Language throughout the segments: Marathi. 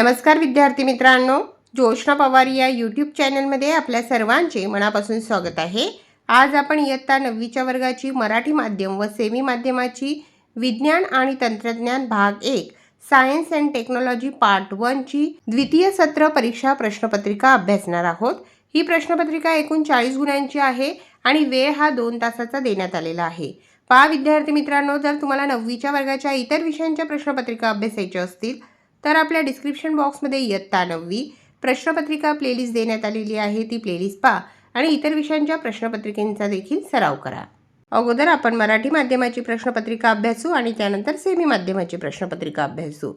नमस्कार विद्यार्थी मित्रांनो जोशना पवार या यूट्यूब चॅनलमध्ये आपल्या सर्वांचे मनापासून स्वागत आहे. आज आपण इयत्ता नववीच्या वर्गाची मराठी माध्यम व सेमी माध्यमाची विज्ञान आणि तंत्रज्ञान भाग एक सायन्स अँड टेक्नॉलॉजी पार्ट वनची द्वितीय सत्र परीक्षा प्रश्नपत्रिका अभ्यासणार आहोत. ही प्रश्नपत्रिका एकूण चाळीस गुणांची आहे आणि वेळ हा दोन तासाचा देण्यात आलेला आहे. पहा विद्यार्थी मित्रांनो जर तुम्हाला नववीच्या वर्गाच्या इतर विषयांच्या प्रश्नपत्रिका अभ्यासायच्या असतील तर आपल्या डिस्क्रिप्शन बॉक्समध्ये इयत्ता नववी प्रश्नपत्रिका प्लेलिस्ट देण्यात आलेली आहे. ती प्लेलिस्ट पहा आणि इतर विषयांच्या प्रश्नपत्रिकेंचा देखील सराव करा. अगोदर आपण मराठी माध्यमाची प्रश्नपत्रिका अभ्यासू आणि त्यानंतर सेमी माध्यमाची प्रश्नपत्रिका अभ्यासू.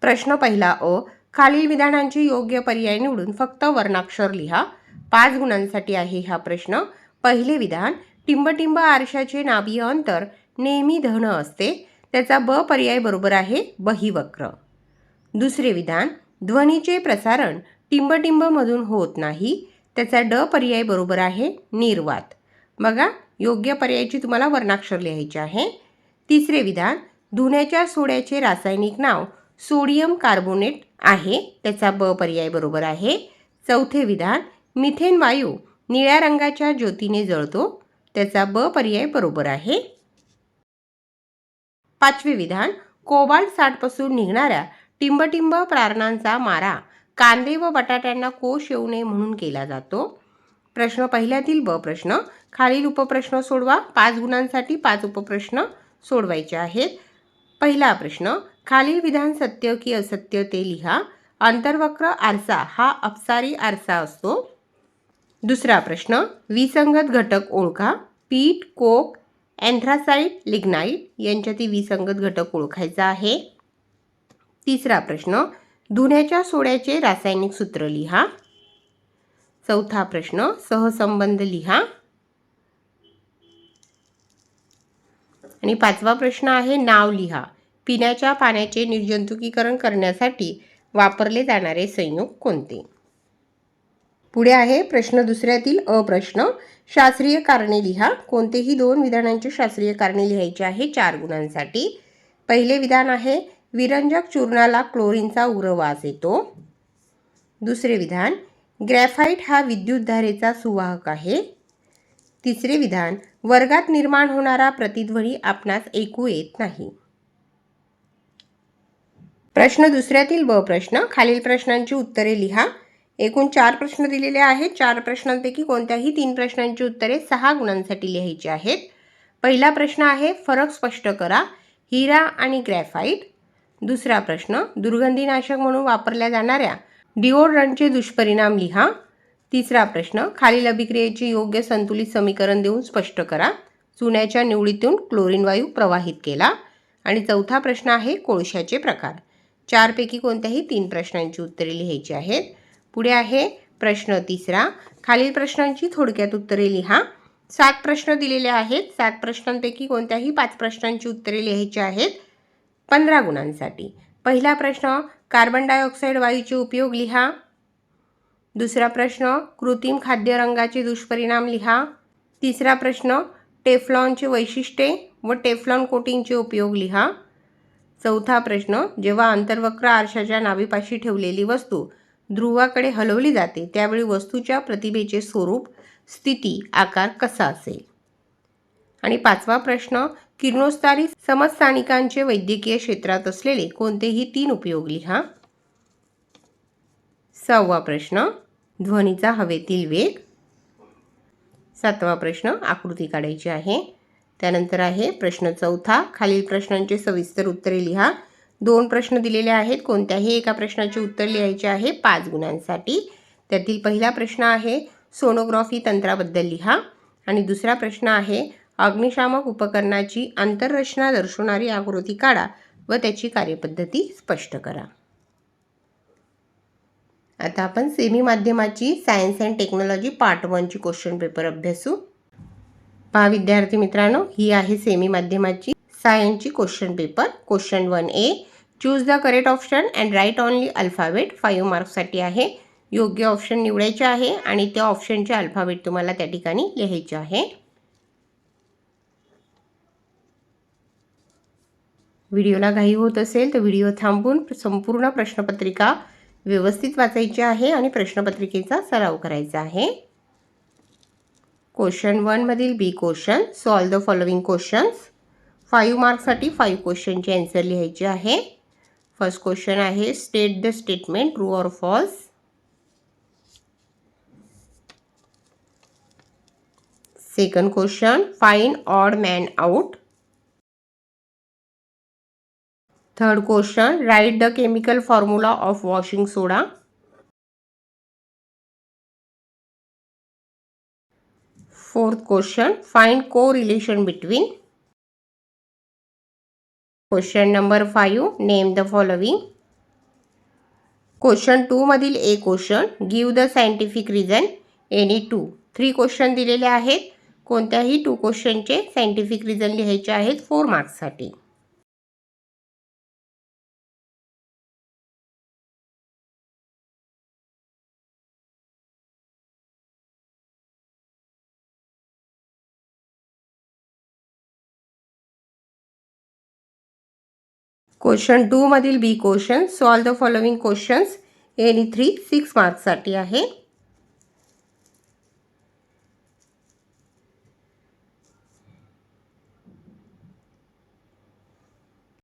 प्रश्न पहिला अ खालील विधानांची योग्य पर्याय निवडून फक्त वर्णाक्षर लिहा. पाच गुणांसाठी आहे हा प्रश्न. पहिले विधान टिंबटिंब आरशाचे नाभीय अंतर नेहमी धन असते. त्याचा ब पर्याय बरोबर आहे बहिवक्र. दुसरे विधान ध्वनीचे प्रसारण टिंबटिंबमधून होत नाही त्याचा ड पर्याय बरोबर आहे निर्वात. बघा योग्य पर्यायाची तुम्हाला वर्णाक्षर लिहायचे आहे. तिसरे विधान धुण्याच्या सोड्याचे रासायनिक नाव सोडियम कार्बोनेट आहे त्याचा ब पर्याय बरोबर आहे. चौथे विधान मिथेन वायू निळ्या रंगाच्या ज्योतीने जळतो त्याचा ब पर्याय बरोबर आहे. पाचवे विधान कोबाल्ट साठपासून निघणाऱ्या टिंबटिंब प्रारणांचा मारा कांदे व बटाट्यांना कोश येऊ नये म्हणून केला जातो. प्रश्न पहिल्यातील ब प्रश्न. खालील उपप्रश्न सोडवा. पाच गुणांसाठी पाच उपप्रश्न सोडवायचे आहेत. पहिला प्रश्न. खालील विधान सत्य की असत्य ते लिहा. अंतर्वक्र आरसा हा अपसारी आरसा असतो. दुसरा प्रश्न. विसंगत घटक ओळखा. पीठ कोक अँथ्रासाईट लिग्नाईट यांच्यातील विसंगत घटक ओळखायचा आहे. तिसरा प्रश्न धुण्याच्या सोड्याचे रासायनिक सूत्र लिहा. चौथा प्रश्न सहसंबंध लिहा. आणि पाचवा प्रश्न आहे नाव लिहा. पिण्याच्या पाण्याचे निर्जंतुकीकरण करण्यासाठी वापरले जाणारे संयोग कोणते? पुढे आहे प्रश्न दुसऱ्यातील अप्रश्न शास्त्रीय कारणे लिहा. कोणतेही दोन विधानांची शास्त्रीय कारणे लिहायची आहे चार गुणांसाठी. पहिले विधान आहे विरंजक चूर्णाला क्लोरीनचा उरवास येतो. दुसरे विधान ग्रॅफाईट हा विद्युतधारेचा सुवाहक आहे. तिसरे विधान वर्गात निर्माण होणारा प्रतिध्वनी आपणास ऐकू येत नाही. प्रश्न दुसऱ्यातील ब प्रश्न खालील प्रश्नांची उत्तरे लिहा. एकूण चार प्रश्न दिलेले आहेत. चार प्रश्नांपैकी कोणत्याही तीन प्रश्नांची उत्तरे सहा गुणांसाठी लिहायची आहेत. पहिला प्रश्न आहे फरक स्पष्ट करा. हिरा आणि ग्रॅफाईट दुसरा प्रश्न दुर्गंधीनाशक म्हणून वापरल्या जाणाऱ्या डिओड्रंटचे दुष्परिणाम लिहा. तिसरा प्रश्न खालील अभिक्रियेचे योग्य संतुलित समीकरण देऊन स्पष्ट करा. चुन्याच्या निवडीतून क्लोरीन वायू प्रवाहित केला. आणि चौथा प्रश्न आहे कोळशाचे प्रकार. चारपैकी कोणत्याही तीन प्रश्नांची उत्तरे लिहायची आहेत. पुढे आहे प्रश्न तिसरा खालील प्रश्नांची थोडक्यात उत्तरे लिहा. सात प्रश्न दिलेले आहेत. सात प्रश्नांपैकी कोणत्याही पाच प्रश्नांची उत्तरे लिहायची आहेत. पंधरा गुणांसाठी. पहिला प्रश्न कार्बन डायऑक्साईड वायूचे उपयोग लिहा. दुसरा प्रश्न कृत्रिम खाद्य रंगाचे दुष्परिणाम लिहा. तिसरा प्रश्न टेफ्लॉनचे वैशिष्ट्ये व टेफ्लॉन कोटिंगचे उपयोग लिहा. चौथा प्रश्न जेव्हा अंतर्वक्र आरशाच्या नावीपाशी ठेवलेली वस्तू ध्रुवाकडे हलवली जाते त्यावेळी वस्तूच्या प्रतिभेचे स्वरूप स्थिती आकार कसा असेल? आणि पाचवा प्रश्न किरणोत्सारी समस्थानिकांचे वैद्यकीय क्षेत्रात असलेले कोणतेही तीन उपयोग लिहा. सहावा प्रश्न ध्वनीचा हवेतील वेग. सातवा प्रश्न आकृती काढायची आहे. त्यानंतर आहे प्रश्न चौथा खालील प्रश्नांचे सविस्तर उत्तरे लिहा. दोन प्रश्न दिलेले आहेत. कोणत्याही एका प्रश्नाचे उत्तर लिहायचे आहे पाच गुणांसाठी. त्यातील पहिला प्रश्न आहे सोनोग्राफी तंत्राबद्दल लिहा. आणि दुसरा प्रश्न आहे अग्निशामक उपकरणाची आंतररचना दर्शवणारी आकृती काढा व त्याची कार्यपद्धती स्पष्ट करा. आता आपण सेमी माध्यमाची सायन्स अँड टेक्नॉलॉजी पार्ट वनची क्वेश्चन पेपर अभ्यासू. पहा विद्यार्थी मित्रांनो ही आहे सेमी माध्यमाची सायन्सची question paper. Question one A choose the correct option and write only alphabet five मार्क्ससाठी आहे. योग्य ऑप्शन निवडायचे आहे आणि त्या ऑप्शनचे अल्फाबेट तुम्हाला त्या ठिकाणी लिहायचे आहे. व्हिडिओला घाई होत असेल तर व्हिडिओ थांबून संपूर्ण प्रश्नपत्रिका व्यवस्थित वाचायची आहे आणि प्रश्नपत्रिकेचा सराव करायचा आहे. Question वनमधील B question solve the following questions five मार्क्ससाठी five क्वेश्चनचे ॲन्सर लिहायचे आहे. फर्स्ट क्वेश्चन आहे state the statement true or false second question find odd man out third question write the chemical formula of washing soda fourth question find correlation between question number five name the following question टूमधील A question give the scientific reason any two three question दिलेले आहेत. कोणत्याही टू क्वेश्चनचे सायंटिफिक रिझन लिहायचे आहेत फोर मार्क्ससाठी question टूमधील B question solve the following questions any three six मार्क्ससाठी आहे.